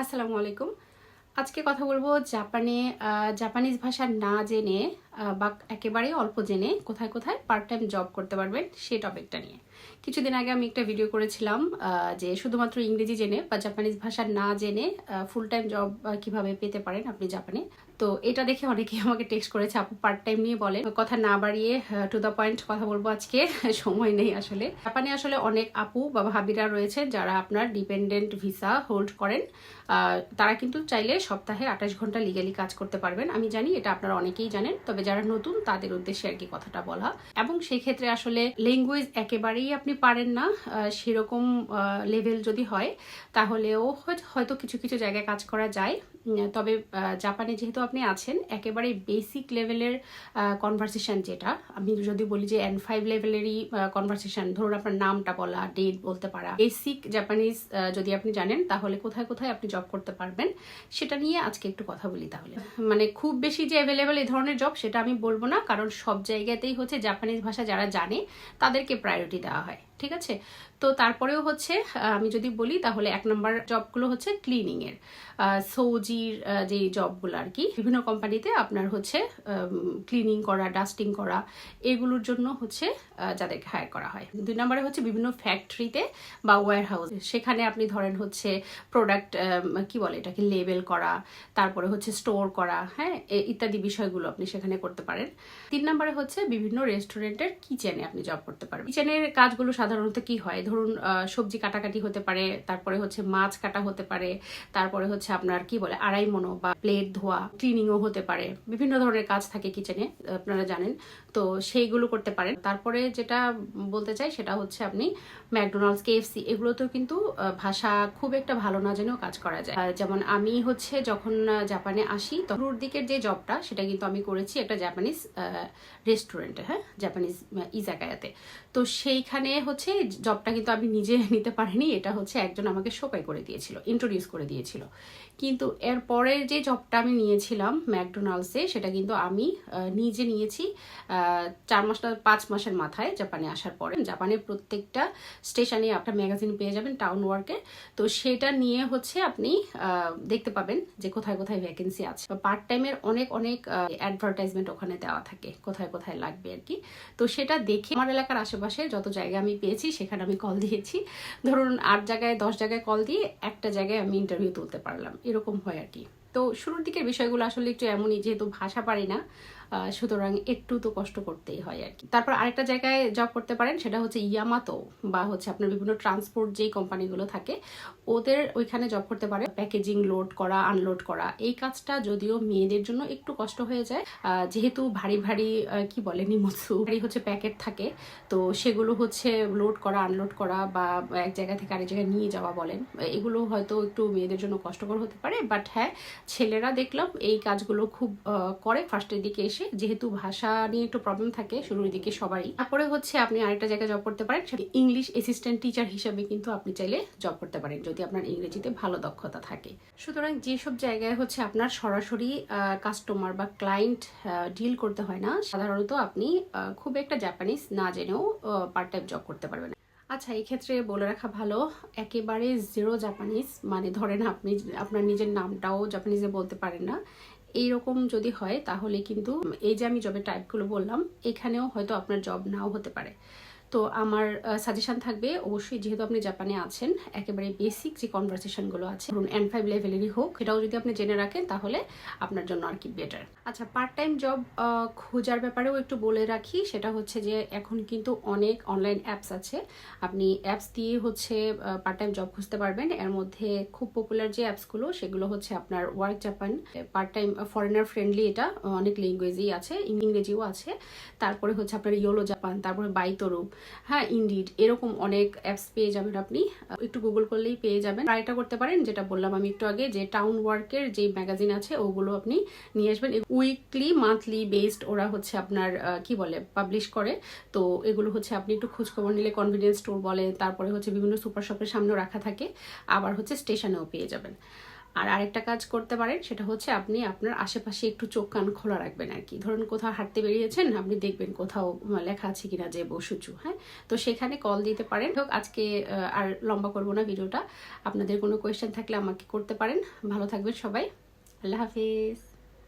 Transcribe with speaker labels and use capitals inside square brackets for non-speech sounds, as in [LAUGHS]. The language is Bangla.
Speaker 1: আসসালামু আলাইকুম। আজকে কথা বলব জাপানে জাপানিজ ভাষা না জেনে বা একেবারেই অল্প জেনে কোথায় কোথায় পার্ট টাইম জব করতে পারবেন সেই টপিকটা নিয়ে। কিছুদিন আগে আমি একটা ভিডিও করেছিলাম যে শুধুমাত্র ইংরেজি জেনে বা জাপানিজ ভাষা না জেনে ফুল টাইম জব কীভাবে পেতে পারেন আপনি জাপানে তো এটা দেখে অনেকেই আমাকে টেক্সট করেছে, আপু পার্ট টাইম নিয়ে বলেন। কথা না বাড়িয়ে টু দ্য পয়েন্ট কথা বলব আজকে, [LAUGHS] সময় নেই আসলে। জাপানে আসলে অনেক আপু বা ভাবিরা রয়েছে যারা আপনার ডিপেন্ডেন্ট ভিসা হোল্ড করেন। তারা কিন্তু চাইলে সপ্তাহে আঠাশ ঘণ্টা লিগালি কাজ করতে পারবেন। আমি জানি এটা আপনারা অনেকেই জানেন, তবে যারা নতুন, তাদের উদ্দেশ্যে আর কি কথাটা বলা। এবং সেই ক্ষেত্রে আসলে ল্যাঙ্গুয়েজ একেবারেই আপনি পারেন না। সেরকম লেভেল যদি হয়, তাহলেও হয়- হয়তো কিছু কিছু জায়গায় কাজ করা যায়। তবে জাপানে যেহেতু আপনি আছেন একেবারে বেসিক লেভেলের কনভারসেশন যেটা, আমি যদি বলি যে এন ফাইভ লেভেলেরই কনভারসেশন ধরুন আপনার নামটা বলা ডেট বলতে পারা বেসিক জাপানিজ যদি আপনি জানেন, তাহলে কোথায় কোথায় আপনি জব করতে পারবেন, সেটা নিয়ে আজকে একটু কথা বলি তাহলে। মানে খুব বেশি যে অ্যাভেলেবেল এই ধরনের জব সেটা আমি বলব না, কারণ সব জায়গাতেই হচ্ছে জাপানিজ ভাষা যারা জানে, তাদেরকে প্রায়োরিটি দেওয়া হয়। ঠিক আছে? তো তারপরেও হচ্ছে আমি যদি বলি তাহলে এক নম্বর জবগুলো হচ্ছে ক্লিনিং এর সৌজির যে জবগুলো আর কি বিভিন্ন কোম্পানিতে আপনার হচ্ছে ক্লিনিং করা ডাস্টিং করা এগুলোর জন্য হচ্ছে আহ, যাদেরকে হায়ার করা হয়। দুই নম্বরে হচ্ছে বিভিন্ন ফ্যাক্টরিতে বা ওয়্যার হাউস সেখানে আপনি ধরেন হচ্ছে প্রোডাক্ট কি বলে এটাকে লেবেল করা তারপরে হচ্ছে স্টোর করা হ্যাঁ ইত্যাদি বিষয়গুলো আপনি সেখানে করতে পারেন। তিন নম্বরে হচ্ছে বিভিন্ন রেস্টুরেন্টের কিচেনে আপনি জব করতে পারবেন। কিচেনের কাজগুলো সাধারণত কি হয়? ধরুন সবজি কাটাকাটি হতে পারে, তারপরে হচ্ছে মাছ কাটা হতে পারে, তারপরে হচ্ছে আপনার কি বলে আড়াই মনো বা প্লেট ধোয়া ক্লিনিংও হতে পারে। বিভিন্ন ধরনের কাজ থাকে কিচেনে আপনারা জানেন। তো সেইগুলো করতে পারেন। তারপরে যেটা বলতে চাই, সেটা হচ্ছে আপনি ম্যাকডোনাল্ডস, কেএফসি, এগুলোতেও কিন্তু ভাষা খুব একটা ভালো না জেনেও কাজ করা যায়। যেমন আমি হচ্ছে যখন জাপানে আসি, তখন দিকের যে জবটা, সেটা কিন্তু আমি করেছি একটা জাপানিজ রেস্টুরেন্টে হ্যাঁ? জাপানিজ ইজাকায়াতে তো সেইখানে হচ্ছে জবটা কিন্তু আমি নিজে [LAUGHS] নিতে পারিনি, এটা হচ্ছে একজন আমাকে সোপাই করে দিয়েছিল ইন্ট্রোডিউস করে দিয়েছিল। কিন্তু এর পরের যে জবটা আমি নিয়েছিলাম ম্যাকডোনাল্ডসে, সেটা কিন্তু আমি নিজে নিয়েছি চার মাস না, পাঁচ মাসের মাথায় জাপানে আসার পরে। জাপানের প্রত্যেকটা স্টেশনে আপনার ম্যাগাজিন পেয়ে যাবেন টাউন ওয়ার্কে তো সেটা নিয়ে হচ্ছে আপনি দেখতে পাবেন যে কোথায় কোথায় ভ্যাকেন্সি আছে। পার্ট টাইমের অনেক অনেক অ্যাডভার্টাইজমেন্ট ওখানে দেওয়া থাকে, কোথায় কোথায় লাগবে আর কি। তো সেটা দেখে আমার এলাকার আশেপাশে যত জায়গা আমি পেয়েছি, সেখানে আমি কল দিয়েছি। ধরুন আট জায়গায়, দশ জায়গায় কল দিয়ে একটা জায়গায় আমি ইন্টারভিউ তুলতে পারলাম। এরকম হয় আর কি। তো শুরুর দিকের বিষয়গুলো আসলে একটু এমনই, যেহেতু ভাষা পারি না সুতরাং একটু তো কষ্ট করতেই হয় আর কি। তারপর আরেকটা জায়গায় জব করতে পারেন, সেটা হচ্ছে ইয়ামাতো বা হচ্ছে আপনার বিভিন্ন ট্রান্সপোর্ট যেই কোম্পানিগুলো থাকে, ওদের ওইখানে জব করতে পারে প্যাকেজিং লোড করা আনলোড করা, এই কাজটা যদিও মেয়েদের জন্য একটু কষ্ট হয়ে যায় যেহেতু ভারী ভারী কি বলে, নিমৎসু, ভারী হচ্ছে প্যাকেট থাকে, তো সেগুলো হচ্ছে লোড করা আনলোড করা বা এক জায়গা থেকে আরেক জায়গায় নিয়ে যাওয়া বলেন, এগুলো হয়তো একটু মেয়েদের জন্য কষ্টকর হতে পারে বাট হ্যাঁ ছেলেরা দেখলাম এই কাজগুলো খুব করে। ফার্স্টের দিকে এসে যেহেতু ভাষা নিয়ে একটু প্রবলেম থাকে, শুরুর দিকে সবারই। তারপরে হচ্ছে আপনি আরেকটা জায়গায় জব করতে পারেন, সেটা ইংলিশ অ্যাসিস্ট্যান্ট টিচার হিসাবে কিন্তু আপনি চাইলে জব করতে পারেন, যদি আপনার ইংরেজিতে ভালো দক্ষতা থাকে। সুতরাং যেসব জায়গায় হচ্ছে আপনার সরাসরি কাস্টমার বা ক্লায়েন্ট ডিল করতে হয় না, সাধারণত আপনি খুব একটা জাপানিজ না জেনেও পার্ট টাইম জব করতে পারবেন। আচ্ছা এই ক্ষেত্রে বলে রাখা ভালো, একেবারে জিরো জাপানিজ মানে ধরেন আপনি আপনার নিজের নামটাও জাপানিজে বলতে পারেন না। এইরকম যদি হয়, তাহলে কিন্তু এই যে আমি জবের টাইপগুলো বললাম, এখানেও হয়তো আপনার জব নাও হতে পারে। তো আমার সাজেশন থাকবে, অবশ্যই যেহেতু আপনি জাপানে আছেন, একেবারে বেসিক যে কনভারসেশনগুলো আছে, ধরুন এন ফাইভ লেভেলেরই হোক এটাও যদি আপনি জেনে রাখেন, তাহলে আপনার জন্য আর কি বেটার আচ্ছা পার্ট টাইম জব খোঁজার ব্যাপারেও একটু বলে রাখি, সেটা হচ্ছে যে এখন কিন্তু অনেক অনলাইন অ্যাপস আছে। আপনি অ্যাপস দিয়ে হচ্ছে পার্ট টাইম জব খুঁজতে পারবেন। এর মধ্যে খুব পপুলার যে অ্যাপসগুলো সেগুলো হচ্ছে আপনার work Japan part time foreigner friendly এটা, অনেক ল্যাঙ্গুয়েজই আছে, ইংরেজিও আছে। তারপরে হচ্ছে আপনার ইয়োলো জাপান তারপরে বাইতরু হ্যাঁ ইন্ডিড এরকম অনেক অ্যাপস পেয়ে যাবেন আপনি। একটু গুগল করলেই পেয়ে যাবেন। ট্রাইটা করতে পারেন, যেটা বললাম আমি একটু আগে, যে টাউন ওয়ার্কের যে ম্যাগাজিন আছে, ওগুলো আপনি নিয়ে আসবেন। উইকলি মান্থলি বেসড ওরা হচ্ছে আপনার কি বলে পাবলিশ করে। তো এগুলো হচ্ছে আপনি একটু খোঁজখবর নিলে কনভিনিয়েন্স স্টোর বলে তারপরে হচ্ছে বিভিন্ন সুপার শপের সামনেও রাখা থাকে। আবার হচ্ছে স্টেশনেও পেয়ে যাবেন। আর আরেকটা কাজ করতে পারেন, সেটা হচ্ছে আপনি আপনার আশেপাশে একটু চোখ কান খোলা রাখবেন আর কি। ধরুন কোথাও হাঁটতে বেরিয়েছেন, আপনি দেখবেন কোথাও লেখা আছে কিনা যে বসুচু হ্যাঁ? তো সেখানে কল দিতে পারেন। হোক, আজকে আর লম্বা করব না ভিডিওটা। আপনাদের কোনো কোয়েশ্চেন থাকলে আমাকে করতে পারেন। ভালো থাকবেন সবাই। আল্লাহ হাফিজ।